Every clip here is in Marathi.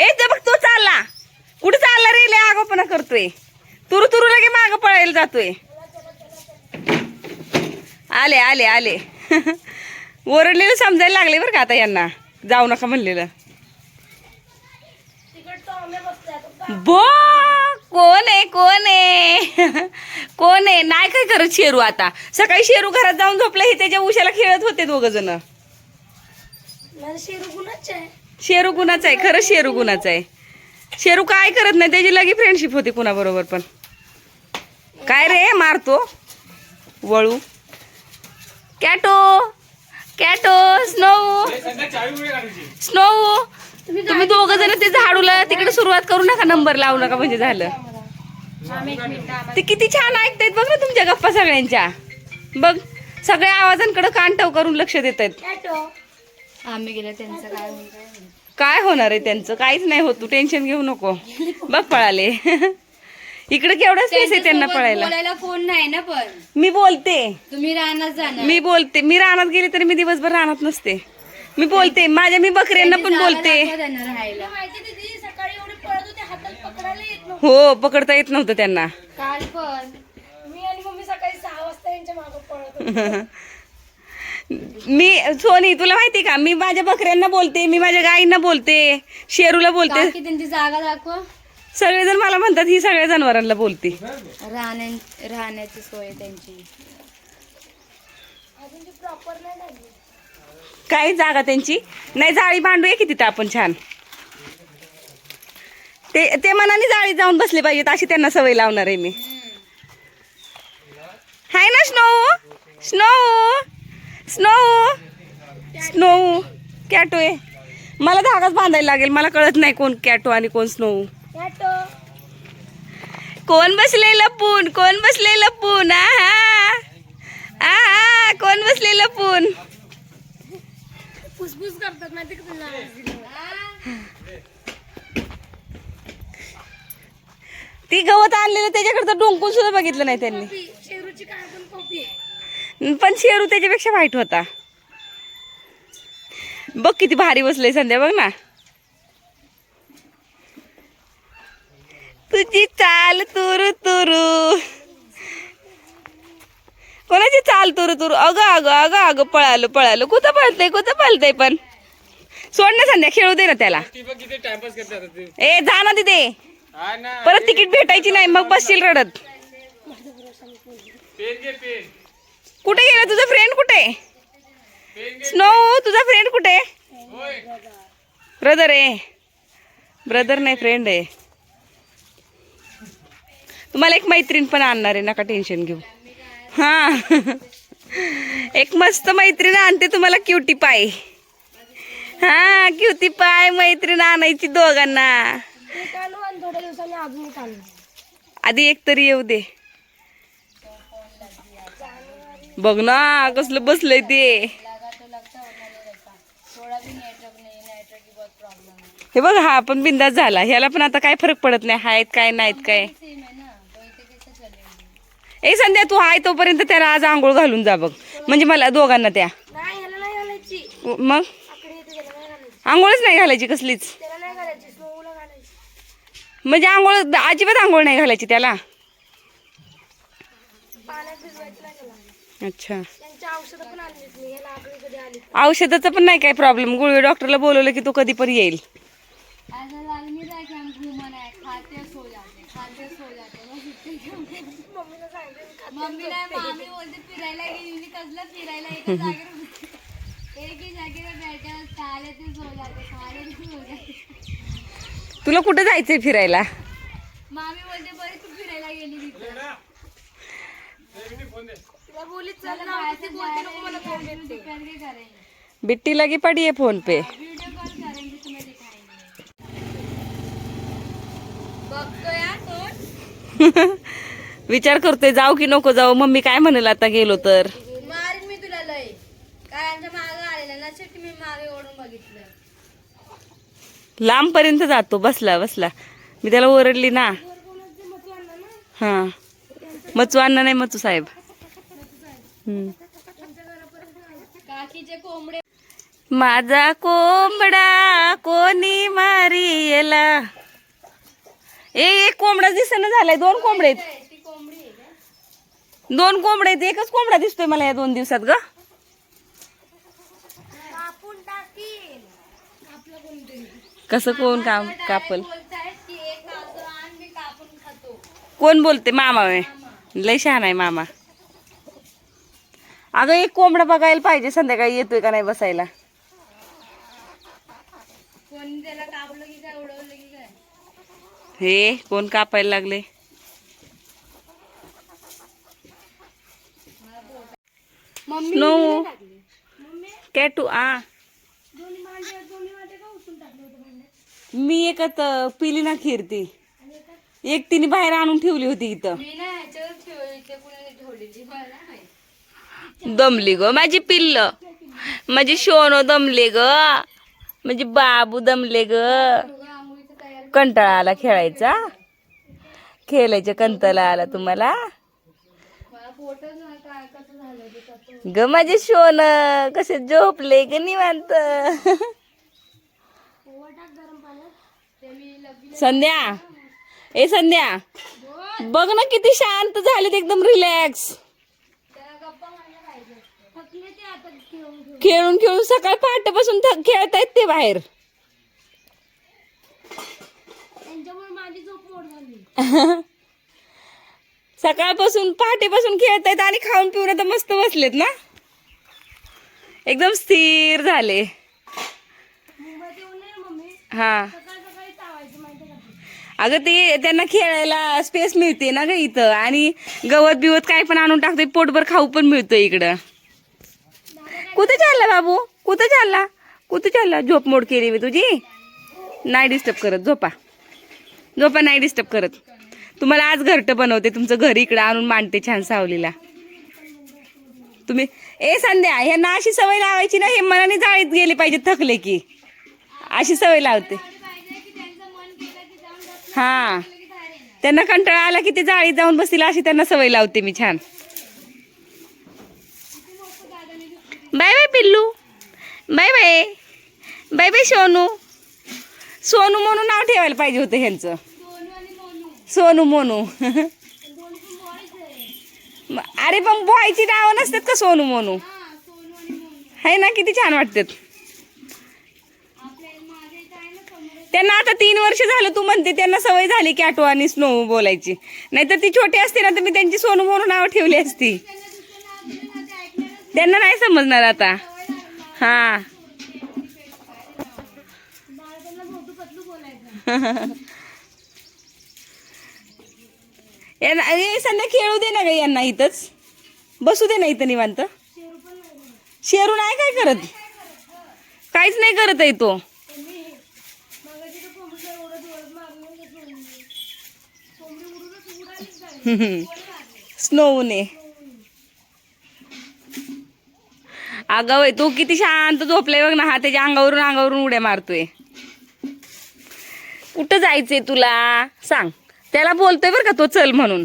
ए ते बघ तो चालला. कुठे चालला रे? लय आगोपणा करतोय. तुरु तुरु लगे माग पळायला जातोय. आले आले आले. ओरडलेलं समजायला लागले बरं का आता यांना. जाऊ नका म्हणलेलं. बो कोण आहे कोण आहे? कोण आहे? नाही काय करत शेरू आता. सकाळी शेरू घरात जाऊन झोपलं हे त्याच्या उशाला खेळत होते दोघ जण. शेरू गुणाच आहे. शेरू गुणाचं आहे खरं शेरू गुणाचं आहे. शेरू काय करत नाही त्याची लगी फ्रेंडशिप होती कुणाबरोबर पण. काय रे मारतो. वळू. कॅटो कॅटो स्नो स्नो तुम्ही दोघ जण ते झाडूला तिकडे सुरुवात करू नका नंबर लावू नका म्हणजे झालं. ते किती छान ऐकतायत बघ ना तुमच्या गप्पा सगळ्यांच्या. बघ सगळ्या आवाजांकडे कानटाव करून लक्ष देत आहेत आम्ही गेलो त्यांचं काय होणार आहे त्यांचं? काहीच नाही होत. तू टेन्शन घेऊ नको. बघ पळाले. इकडे केवढा स्पेस आहे त्यांना पळायला. बोलायला कोण नाही ना पण. मी बोलते. तुम्ही रानात जाणार. मी बोलते. मी रानात गेले तरी मी दिवसभर रानात नसते. मी बोलते. माझ्या मी बकऱ्यांना पण बोलते. दाखवा त्यांना राहायला. माहिती दिदी सकाळी एवढी पळत होते हातात पकडायला येत नव्हतं. हो पकडता येत नव्हतं त्यांना. काल पण. मी आणि मम्मी सकाळी सहा वाजता यांच्या मागं पळत होतो. मी सोनी तुला माहिती का? मी माझ्या बकऱ्यांना बोलते मी माझ्या गाईंना बोलते शेरूला बोलते. काकी त्यांची जागा दाखवा. सगळेजण मला म्हणतात ही सगळ्या जनावरांना बोलते. राहण्या राहण्याची सोय त्यांची. काय जागा त्यांची? नाही जाळी बांधूया की तिथं आपण छान? ते ते मनाने जाळी जाऊन बसले पाहिजेत अशी त्यांना सवय लावणार आहे मी. हाय ना स्नो स्नो. स्नो. स्नो. कॅटो आहे. मला धागाच बांधायला लागेल. मला कळत नाही कोण कॅटो आणि कोण स्नो. कोण बसले लपून कोण बसले लपून आहा आहा कोण बसले लपून फुसफुस करतात ती गवत आणलेलं त्याच्याकडे तर डोंकून सुद्धा बघितलं नाही त्यांनी. पण शेरू त्याच्यापेक्षा वाईट होता. बघ किती भारी बसले संध्या बघ ना. तुझी चाल तुरु तुरु. कोणाची चाल तुरु तुरु? अगं अगं अगं अगं पळालो पळालो. कुठं पळतय कुठं पळतय पण? सोड ना संध्या खेळू दे ना त्याला. ए जा ना तिथे. परत तिकीट भेटायची नाही मग बसशील रडत. कुठे गेला? तुझा फ्रेंड कुठे? स्नो तुझा फ्रेंड कुठे? ब्रदर आहे ब्रदर नाही फ्रेंड आहे तुम्हाला एक मैत्रीण पण आणणार आहे नका टेन्शन घेऊ. हा. एक मस्त मैत्रीण आणते तुम्हाला क्युटी पाय हा क्युटी पाय मैत्रीण आणायची दोघांना. आधी एक तरी येऊ दे. बघ ना कसलं बसलंय ते. हे बघ हा पण बिंदास झाला. ह्याला पण आता काय फरक पडत नाही. आहेत काय नाहीत काय. ए संध्या तू हाय तोपर्यंत त्याला आज आंघोळ घालून जा बघ. म्हणजे मला दोघांना त्या मग? आंघोळच नाही घालायची कसलीच. म्हणजे आंघोळ अजिबात आंघोळ नाही घालायची त्याला पाण्यात भिजवायचं नाही त्याला अच्छा. औषधाचं पण नाही काय प्रॉब्लेम गुळवे डॉक्टरला बोलवलं की तो कधी पण येईल. तुला कुठं जायचंय फिरायला? मामी बोलते बरी तू फिरायला गेली तिथं तिला बोलीत चल ना ती बोलते नको मला फोन देते करके करेंगे बिट्टी लगी पड़ी है फोन पे. वीडियो कॉल करेंगे तुम्हें दिखाएंगे बघतो या कोण विचार करतोय जाऊ की नको जाऊ. मम्मी काय म्हणेल आता गेलो तर? मारीन मी तुला लय काय आमच्या मागं आलेलं नसेल की मी मागे ओढून बघितलं. लांब पर्यंत जातो. बसला बसला. मी त्याला ओरडली ना. हा. मचू अण्णा नाही मचू साहेब. माझा कोंबडा कोणी मारिय ए एक कोंबडा दिसेना झालाय. दोन कोंबडे आहेत. दोन कोंबडे आहेत. एकच कोंबडा दिसतोय मला या दोन दिवसात ग. कसं कोण काम कापल? कोण बोलते? मामा लय शहाण आहे मामा. अगं एक कोंबडा बघायला पाहिजे संध्याकाळी येतोय का नाही बसायला? हे कोण कापायला लागले? नो कॅटू आ. मी एकत पिली ना खीरती. एक तिने बाहेर आणून ठेवली होती इथं. दमली ग माझी पिल्ल. माझी शोनो दमले ग. माझी बाबू दमले ग. कंटाळा आला खेळायचा? खेळायच्या कंटाळा आला तुम्हाला? ग माझे शोन कसे झोपले ग निवांत. संध्या. ए संध्या. बघ ना किती शांत झालेत एकदम रिलॅक्स त्याला गप्पा मारल्या पाहिजे थकले ते आता घेऊन घेऊन खेळून खेळून सकाळ पहाटेपासून थक खेळतायत ते बाहेर. सकाळपासून पहाटेपासून खेळतायत आणि खाऊन पिऊन आता मस्त बसलेत ना? एकदम स्थिर झाले. हा? अगं ते त्यांना खेळायला स्पेस मिळते ना ग इथं. आणि गवत बिवत काय पण आणून टाकतोय पोटभर खाऊ पण मिळतं इकडं. कुठे चालला बाबू? कुठे चालला? कुठे चालला? झोप मोड केली मी तुझी. नाही डिस्टर्ब करत. झोपा. झोपा नाही डिस्टर्ब करत. तुम्हाला आज घरटं बनवते. तुमचं घर इकडं आणून मांडते छान सावलीला. तुम्ही ए संध्या ह्यांना अशी सवय लावायची ना हे मनाने जाळीत गेले पाहिजे थकले की. अशी सवय लावते. हां. त्यांना कंटाळा आला की ते जाळीत जाऊन बसतील अशी त्यांना सवय लावते मी छान. बाय बाय पिल्लू. Bye bye. Bye bye Sonu. Sonu म्हणून नाव ठेवायला पाहिजे होतं ह्यांचं. सोनू मोनू. अरे पण बॉयची नावं नसतात का सोनू मोनू? आहे ना किती छान वाटतात. त्यांना आता तीन वर्ष झालं तू म्हणते त्यांना सवय झाली की आठवा आणि स्नो बोलायची. नाहीतर ती छोटी असते ना तर मी त्यांची सोनू म्हणून नाव ठेवली असती. त्यांना नाही समजणार आता. हा. बाळ यांना संध्या खेळू दे ना ग यांना इथंच. बसू दे ना इथं निवांत. शेरू नाही काय करत? काहीच नाही करत आहे तो. स्नो मगाशी तर कोंबडीला ओरडत ओरडत मारलं ते कोंबडी कोंबडी उडूनच उडालीच नाही कोणी मारली स्नोने अगं वय तो किती शांत झोपलाय बघ ना हा त्याच्या अंगावरून अंगावरून उड्या मारतोय. कुठं जायचंय तुला? सांग. त्याला बोलतोय बरं का तो चल म्हणून.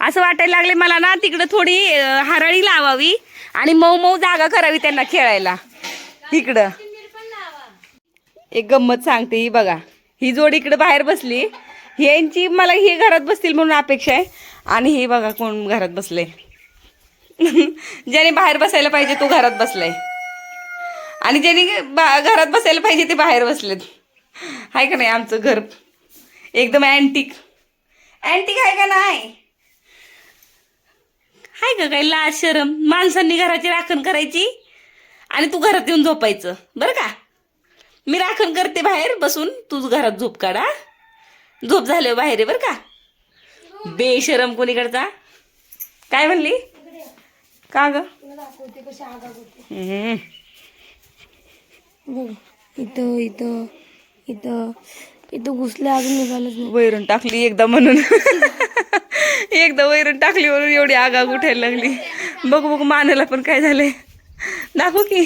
असं वाटायला लागले मला ना तिकडं थोडी अं, हरळी लावावी आणि मऊ मऊ जागा करावी त्यांना खेळायला. इकडं. एक गंमत सांगते ही बघा. ही जोडी इकडं बाहेर बसली. यांची मला ही घरात बसतील म्हणून अपेक्षा आहे. आणि हे बघा कोण घरात बसले ज्याने बाहेर बसायला पाहिजे तो घरात बसलाय. आणि ज्याने बा- घरात बसायला पाहिजे ते बाहेर बसलेत. आहे का नाही आमचं घर? एकदम अँटिक अँटिक आहे का नाही? हाय का काही लाज शरम? माणसांनी घराची राखण करायची आणि तू घरात येऊन झोपायचं. बरं का? मी राखण करते बाहेर बसून तूच घरात झोप काढा. झोप झाल्यावर बाहेर आहे बरं का? बेशरम कोणीकडचा? काय म्हणली? का ग? तुला दाखवते कशी आगा होते. हम्म. बघ इथं इथं इथं इथं घुसले अजून निघालच नाही. वैरून टाकली एकदा म्हणून. एकदा वैरून टाकली म्हणून एवढी आगाग उठायला लागली. बघ बघ मानाला पण काय झालंय. दाखव की.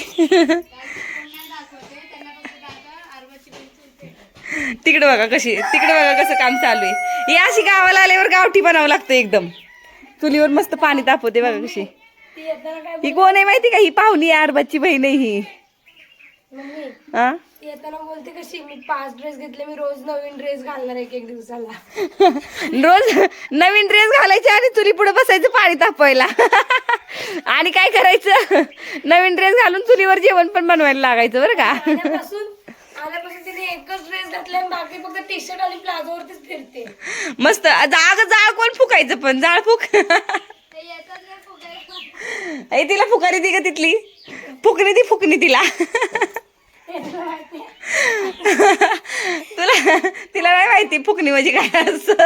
तिकडे बघा कशी तिकडे बघा कसं काम चालू आहे. ही अशी गावाला आल्यावर गावठी बनावं लागतं एकदम. चुलीवर मस्त पाणी तापवते बघा कशी. ही कोण आहे माहिती का? ही पाहुणी आहे, अरबाची बहीण आहे ही. मम्मी हा? येताना बोलते कशी मी पाच ड्रेस घेतले मी रोज नवीन ड्रेस घालणार एक एक दिवसाला. रोज नवीन ड्रेस घालायचे आणि चुली पुढे बसायचं पाणी तापवायला. आणि काय करायचं? नवीन ड्रेस घालून चुलीवर जेवण पण बनवायला लागायचं बरं का? आल्यापासून आल्यापासून तिने एकच ड्रेस घातलाय आणि बाकी फक्त टी शर्ट आणि प्लाझोवरतीच फिरते. मस्त. जाग जाळ कोण फुकायचं पण? जाळ फुक. आई तिला फुकारी ती का तिथली. फुकणी ती फुकणी तिला. तुला तिला नाही माहिती फुकणी म्हणजे काय असं.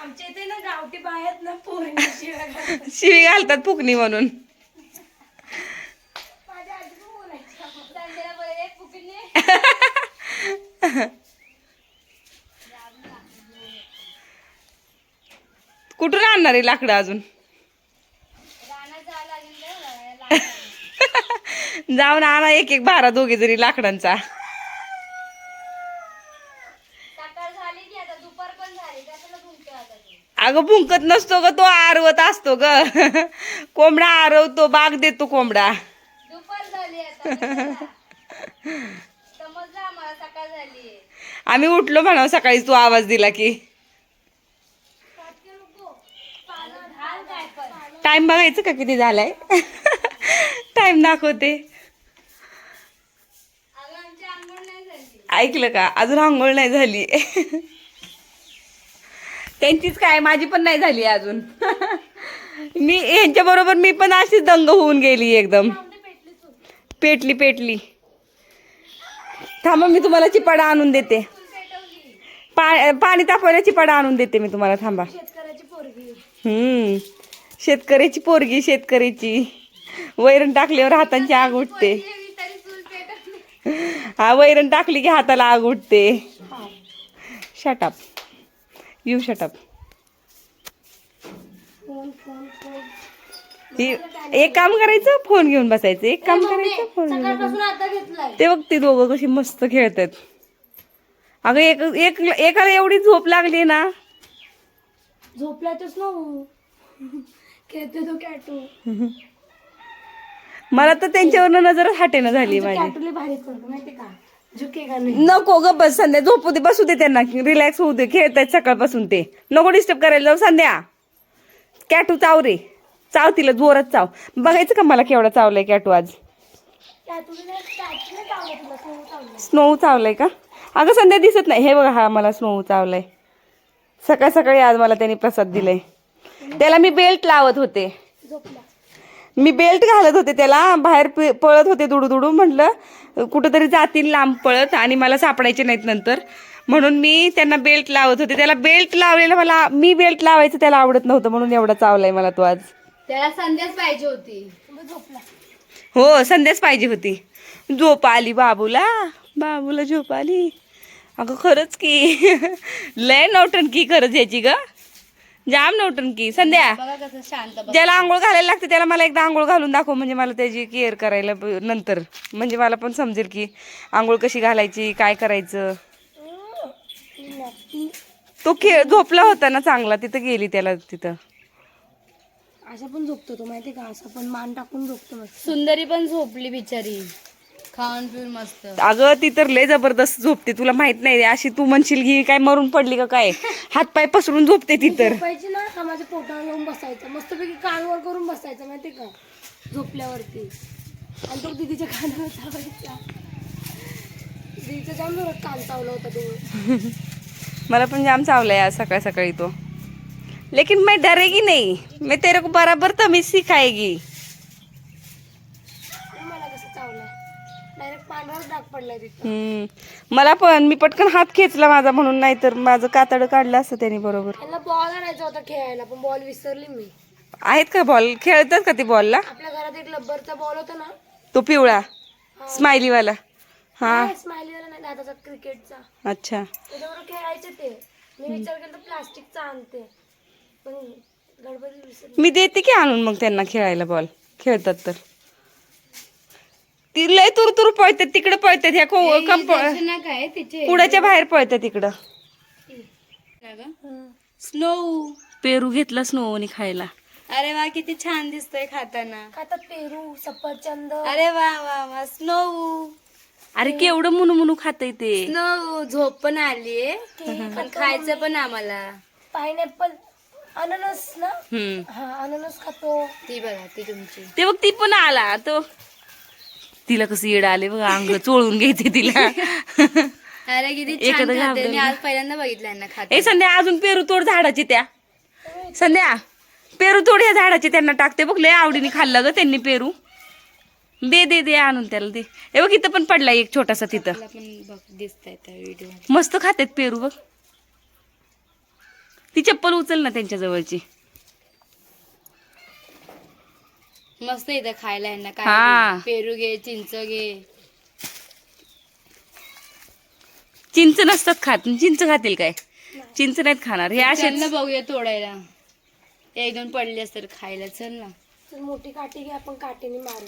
आमच्या इथे ना गावठी बाहेर ना पोरींची शिव्या घालतात. शिवी घालतात फुकणी म्हणून. माझ्या आजी बोलायची संडेला बोलले फुकणे कुठून आणणार आहे लाकडं अजून. जाऊन आणा एक एक भारा दोघे जरी लाकडांचा. अगं भुंकत नसतो ग तो आरवत असतो ग. कोंबडा आरवतो बाग देतो कोंबडा. आम्ही उठलो म्हणा सकाळी तू आवाज दिला की घाल काय पण टाइम बघायचं का किती झालाय? टाइम दाखवते. ऐकलं का? अजून आंघोळ नाही झाली. त्यांचीच काय? माझी पण नाही झाली अजून. मी यांच्या बरोबर मी पण अशीच दंग होऊन गेली एकदम. पेटली पेटली. थांबा मी तुम्हाला चिपाडा आणून देते. पा पाणी तापवायला चिपाडा आणून देते मी तुम्हाला. थांबा. हम्म. शेतकऱ्याची पोरगी शेतकऱ्याची. वैरण टाकल्यावर हातांची आग उठते. हा वैरण टाकली की हाताला आग उठते. शटअप यू शटअप एक काम करायचं फोन घेऊन बसायचं. एक काम करायचं फोन घेऊन ते बघ ते दोघं कशी मस्त खेळतात. अगं एक एक एकाला एवढी झोप लागली ना. झोपलायच ना हो. खेळते तो कॅटू. मला तर त्यांच्यावरनं नजरच हाटेनं झाली माझी. कॅटूले भारी करतो माहिती का? झुके का नाही? नको ग बस संध्या झोपू दे बसू दे त्यांना. रिलॅक्स होऊ दे खेळतायत सकाळपासून ते. नको डिस्टर्ब करायला जाऊ संध्या. कॅटू चाव रे. चाव तिला जोरात चाव. बघायचं का मला केवढा चावलाय कॅटू आज? चावलं तुला चावलं. स्नो चावलाय का? अगं संध्या दिसत नाही. हे बघा हा मला स्नो चावलाय. सकाळ सकाळी आज मला त्यांनी प्रसाद दिलाय. त्याला मी बेल्ट लावत होते. मी बेल्ट घालत होते त्याला. बाहेर पळत होते दुडू दुडू म्हटलं कुठंतरी जातील लांब पळत आणि मला सापडायचे नाहीत नंतर. म्हणून मी त्यांना बेल्ट लावत होते. त्याला बेल्ट लावलेला मला मी बेल्ट लावायचं त्याला आवडत नव्हतं. म्हणून एवढा चावलाय मला तो आज. त्याला संध्याच पाहिजे होती. झोपला हो संध्याच पाहिजे होती. झोप आली बाबूला. बाबूला झोप आली. अगं खरंच की. लय नौटंकी खरंच याची ग. जाम संध्या बघा कसं शांत बस ज्याला आंघोळ घालायला लागते त्याला मला एकदा आंघोळ घालून दाखव म्हणजे मला त्याची केअर करायला ब- नंतर. म्हणजे मला पण समजेल की आंघोळ कशी घालायची काय करायचं. तो खेळ झोपला होता ना चांगला तिथं गेली त्याला तिथं. असा पण झोपतो तो माहिती का? असा पण मान टाकून झोपतो मस्त. सुंदरी पण झोपली बिचारी. खाऊन पिऊन मस्त. अगं ती तर लय जबरदस्त झोपते. तुला माहीत नाही अशी तू म्हणशील की काय मरून पडली का काय? हातपाय पसरून झोपते ती तर. झोपायची ना हा माझ्या पोटावर येऊन बसायचं? मस्तपैकी कानवर करून बसायचं माहिती का? झोपल्यावरती. आणि तो दीदीच्या कानावर चावायचा. दीदीचा जाम जोरात कान चावला होता तो. मला पण जाम चावलाय आज सकाळ सकाळी तो. लेकिन मैं डरेगी नहीं. मैं तेरे को बराबर तमीज सिखाएगी मला कसं चावलाय डायरेक्ट पांढराच डाग पडलाय तिथं हम्म. मला पण मी पटकन हात खेचला माझा म्हणून नाही तर माझं कातड काढलं असतं त्याने बरोबर. बॉल आणायचा होता खेळायला पण बॉल विसरली मी. आहेत का बॉल खेळतात का ते बॉलला आपल्या घरात एक लब्बरचा बॉल होता ना? तो पिवळा स्माइलीवाला. हा. स्माइलीवाला नाही दादाचा क्रिकेटचा. अच्छा. त्याच्याबरोबर खेळायचे ते. मी विचार केला प्लास्टिकचा आणते. पण विसरली. मी देते की आणून मग त्यांना खेळायला बॉल खेळतात तर. ती लय तुर तुर पळतात तिकडे पळतात ह्या को- कंप काय तिचे. कुडाच्या बाहेर पळतात तिकडं स्नो. पेरू घेतला स्नोनी खायला. अरे वा किती छान दिसतंय खाताना. खातात पेरू सफरचंद. अरे वा वा वा स्नो. अरे केवढं मुनू मुनू खातय ते. स्नो झोप पण आलीये. केळी पण खायचं पण आम्हाला. पायनॅपल अननस ना? हम्म. हा अननस खातो. ती बघा ती तुमची. ते बघ ती पण आला. तो तिला कसं येड आले बघ अंग चोळून घ्यायचे तिला. अरे किती छान एखादं खाते. मी घाबरलं. आज पहिल्यांदा बघितलं यांना खात. ए संध्या अजून पेरू तोड झाडाची त्या. संध्या पेरू तोड ह्या झाडाची त्यांना टाकते. बघ लय आवडीने खाल्लं ग त्यांनी पेरू. दे दे दे आणून त्याला दे. हे बघ इथं पण पडला एक छोटासा तिथं. मला पण बघ दिसतंय त्या व्हिडिओ मस्त खातात पेरू बघ. ती चप्पल उचल ना त्यांच्या जवळची. मस्त इथं खायला यांना हा. काय पेरू घे चिंच घे. चिंच नसतात खात. चिंच खातील काय? चिंच नाहीत खाणार. हे चल असेच ना बघूया तोडायला. एक दोन पडले असतात खायला. चल ना. चल मोठी काठी घे आपण काठीने मारू.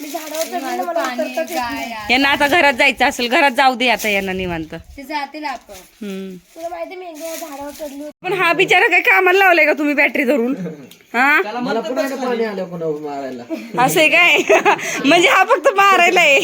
मी झाडावर चढले ना मला पाणी उतरताच येत नाही. गाय यांना आता घरात जायचं असेल घरात जाऊ दे आता यांना निवांत. ते जातील आपण. हम्म. तुला माहिती मी एकदा या झाडावर चढली होती. पण हा बिचारा काय कामाला लावलाय का तुम्ही बॅटरी धरून? हा? मला पुन्हा एकदा पाणी आलं पुन्हा मारायला? असं आहे काय? म्हणजे हा फक्त मारायला आहे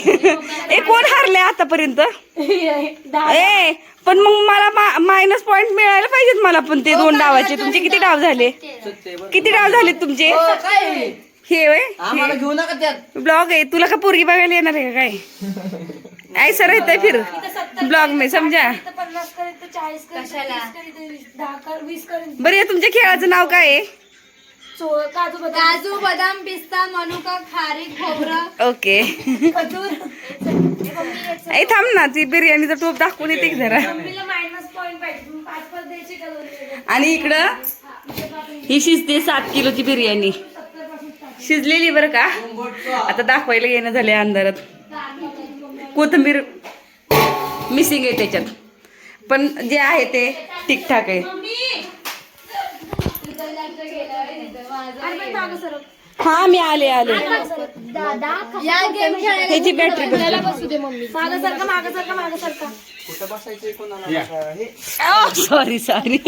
ए कोण हारले आतापर्यंत? ए पण मग मला मायनस पॉइंट मिळायला पाहिजेत मला पण ते दोन डावाचे. तुमचे किती डाव झाले? किती डाव झाले तुमचे? काय हे वय घेऊ नका त्यात. ब्लॉग आहे. तुला का पोरगी बघायला येणार आहे का काय? ऐसा रहता है फिर. ब्लॉग में समजा. बरं या तुमच्या खेळाचं नाव काय आहे? काजू बदाम काजू बदाम पिस्ता मनुका खारीक खोबरं. ओके. खजूर ए थांब ना. ती बिर्याणीचा टोप दाखवून येते की जरा? आणि इकडं ही शिजते सात किलोची बिर्याणी. शिजलेली बरं का? आता दाखवायला येणं झाले अंधारात. कोथिंबीर मिसिंग आहे त्याच्यात. पण जे आहे ते ठीकठाक आहे. हा मी आले आले. ह्याची बॅटरी बसू दे मम्मी. मागं सरका मागं सरका मागं सरका सॉरी सॉरी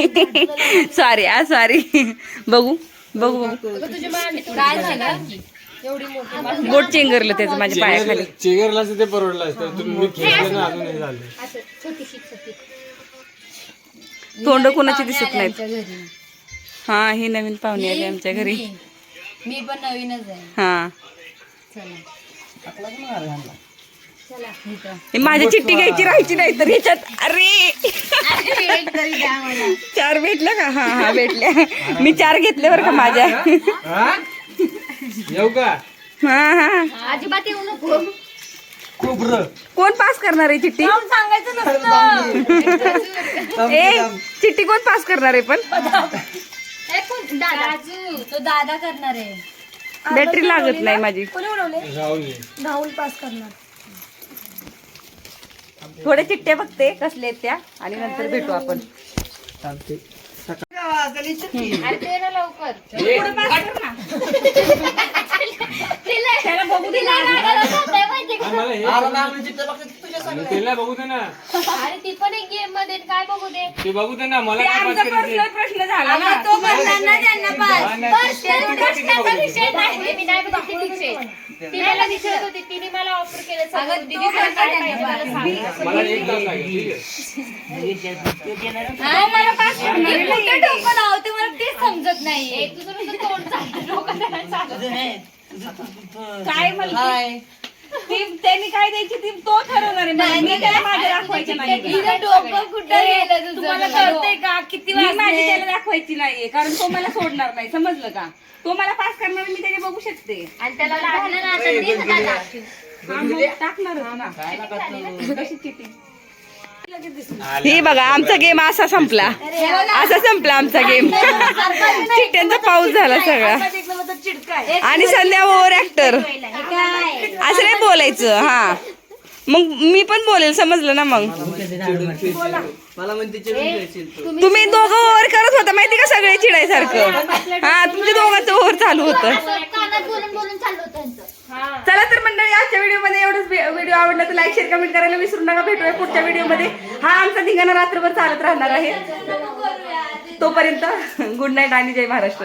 सॉरी आ सॉरी बघू. बघू बघू. काय झालं? एवढी मोठी बोट चेंगरलं त्याचं माझ्या पायाखाली. चिगरला असं ते परवडलं असतं. तुम्ही मी खेळले ना अजून हे झालं. तोंड कोणाची दिसत नाहीत? हा ही नवीन पाहुणे आली आमच्या घरी. मी पण नवीनच आहे. हा. चला. हे माझी चिठ्ठी घ्यायची राहायची नाही तर ह्याच्यात अरे! चार भेटल्या का? हा हा भेटल्या. मी चार घेतले बरं का माझ्या. हा? येऊ का? हा हा. अजिबात येऊ नको. कोण पास करणार आहे चिठ्ठी? सांगायचं नसतं. ए चिठ्ठी कोण पास करणार आहे पण? दादा. तो दादा करणार आहे. बॅटरी लागत नाही माझी. राहुल पास करणार. थोडे चिट्टे बघते कसले आहेत त्या. आणि नंतर भेटू आपण. चालते अरे ते ना लवकर. त्याला बघू दे ना. अरे आला ना. आम्ही चिठ्ठ्या बघतो तुझ्या सांग तिला बघू दे ना. ती पण एक गेममध्ये काय बघू दे? ते बघू दे ना. मला ते काय आमचा पास करायचे पर्सनल प्रश्न झाला ना. तो म्हणणार ना त्यांना नाही, पास. ते- ते- ते- ते- ते- विषय नाही. मी नाही बघितली तिचे ती मला विचारत होती तिने मला ऑफर केलं. सगळं दीदी तुला काय पाहिजे मला सांग. मला एक तास लागेल ठीक आहे. हा, मला पास मी कुठे लावते मला तेच समजत नाहीये तुझं नुसतं तोंड चालतं डोकं त्याला चालत नाही. काय ती त्यांनी काय द्यायची? ती तो ठरवणार आहे मला. मी त्याला दाखवायची नाही डोकं कुठं गेलं तुझं? तुम्हाला कळतंय का? किती मी माझी त्याला दाखवायची नाहीये कारण तो मला सोडणार नाही. समजलं का? तो मला पास करणार मी त्याने बघू शकते. आणि त्याला लागलं ना आता दे ना दादा. हा, मग टाकणारच ना कशी? हे बघा आमचा गेम असा संपला. असा संपला आमचा गेम चिट्ट्यांचा पाऊस झाला सगळा. आणि संध्या ओव्हर ऍक्टर असं नाही बोलायचं हा. मग मी पण बोलेल समजलं ना मग. तुम्ही दोघं ओव्हर करत होता माहिती का सगळे चिडायसारखं? हा तुमच्या दोघांचं ओव्हर चालू होतं. चला तर मंडळी आजच्या व्हिडिओमध्ये एवढंच. व्हिडिओ आवडला तर लाईक शेअर कमेंट करायला विसरू नका. भेटूया पुढच्या व्हिडिओमध्ये. हा आमचा धिंगाणा रात्रभर चालत राहणार आहे. तोपर्यंत गुड नाईट आणि जय महाराष्ट्र.